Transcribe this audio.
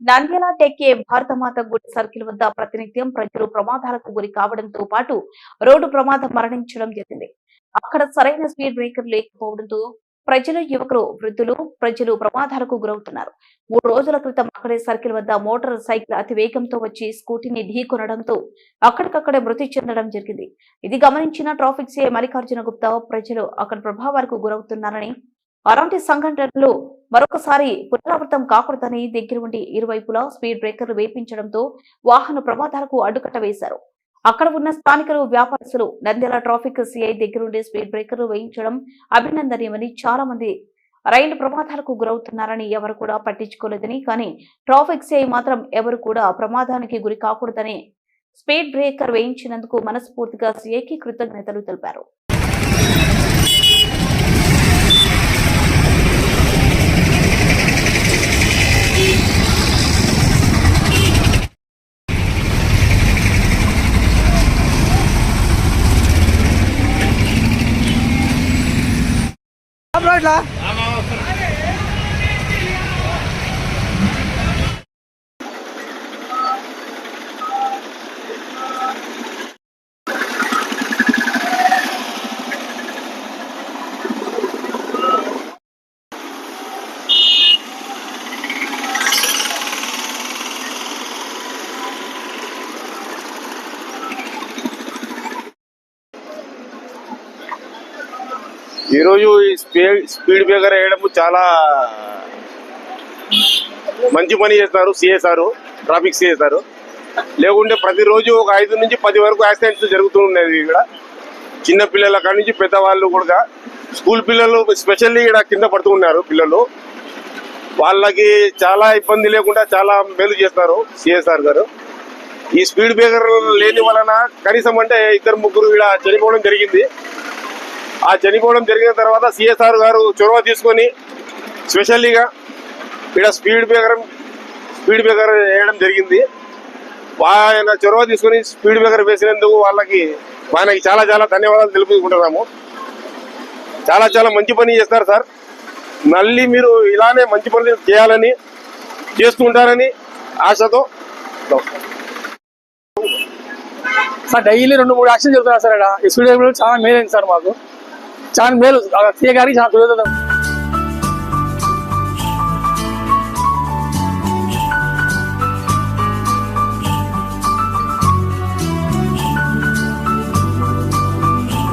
నంద్యాల టెక్కే భారతమాత గుడి సర్కిల్ వద్ద ప్రతినిత్యం ప్రజలు ప్రమాదాలకు గురి కావడంతో పాటు రోడ్డు ప్రమాదం మరణించడం జరిగింది. అక్కడ సరైన స్పీడ్ బ్రేకర్ లేకపోవడంతో ప్రజలు యువకులు వృద్ధులు ప్రజలు ప్రమాదాలకు గురవుతున్నారు. మూడు రోజుల క్రితం అక్కడే సర్కిల్ వద్ద మోటార్ సైకిల్ అతి వేగంతో వచ్చి స్కూటీని ఢీకొనడంతో అక్కడికక్కడే మృతి చెందడం జరిగింది. ఇది గమనించిన ట్రాఫిక్ సీఐ మల్లికార్జున గుప్తా ప్రజలు అక్కడ ప్రభావాలకు గురవుతున్నారని అలాంటి సంఘటనలు మరొకసారి పునరావృతం కాకూడదని దగ్గర ఉండి ఇరువైపులా స్పీడ్ బ్రేకర్లు వేపించడంతో వాహన ప్రమాదాలకు అడ్డుకట్ట వేశారు. అక్కడ ఉన్న స్థానికులు వ్యాపారస్తులు నంద్యాల ట్రాఫిక్ సిఐ దగ్గరుండి స్పీడ్ బ్రేకర్లు వేయించడం అభినందనీయమని చాలా మంది రైలు ప్రమాదాలకు గురవుతున్నారని ఎవరు కూడా పట్టించుకోలేదని కానీ ట్రాఫిక్ సిఐ మాత్రం ఎవరు కూడా ప్రమాదానికి గురి కాకూడదని స్పీడ్ బ్రేకర్ వేయించినందుకు మనస్ఫూర్తిగా సిఐకి కృతజ్ఞతలు తెలిపారు. ला ఈరోజు ఈ స్పీడ్ స్పీడ్ బ్రేకర్ వేయడం చాలా మంచి పని చేస్తారు సిఎస్ఆర్ ట్రాఫిక్ సిఎస్ఆర్ లేకుంటే ప్రతిరోజు ఒక ఐదు నుంచి పది వరకు యాక్సిడెంట్స్ జరుగుతూ ఉన్నాయి ఇక్కడ. చిన్న పిల్లల కాడి నుంచి పెద్దవాళ్ళు కూడా. స్కూల్ పిల్లలు స్పెషల్లీ ఇక్కడ కింద పడుతున్నారు పిల్లలు. వాళ్ళకి చాలా ఇబ్బంది లేకుండా చాలా మేలు చేస్తారు సిఎస్ఆర్ గారు. ఈ స్పీడ్ బ్రేకర్ లేని వలన కనీసం అంటే ఇద్దరు ముగ్గురు ఇక్కడ చనిపోవడం జరిగింది. ఆ చనిపోవడం జరిగిన తర్వాత సిఎస్ఆర్ గారు చొరవ తీసుకొని స్పెషల్లీగా ఇక్కడ స్పీడ్ బ్రేకర్ స్పీడ్ బ్రేకర్ వేయడం జరిగింది. ఆయన చొరవ తీసుకొని స్పీడ్ బ్రేకర్ వేసినందుకు వాళ్ళకి ఆయనకి చాలా చాలా ధన్యవాదాలు తెలుపుకుంటున్నాము. చాలా చాలా మంచి పని చేస్తారు సార్. మళ్ళీ మీరు ఇలానే మంచి పనులు చేయాలని చేస్తూ ఉంటారని ఆశతో సార్ డైలీ రెండు మూడు యాక్షన్ జరుగుతున్నారు సార్ ఇక్కడ. ఈ చాలా మేలైంది సార్ మాకు. చాలా మేలు సీఏ గారికి చాలా కృతజ్ఞతలు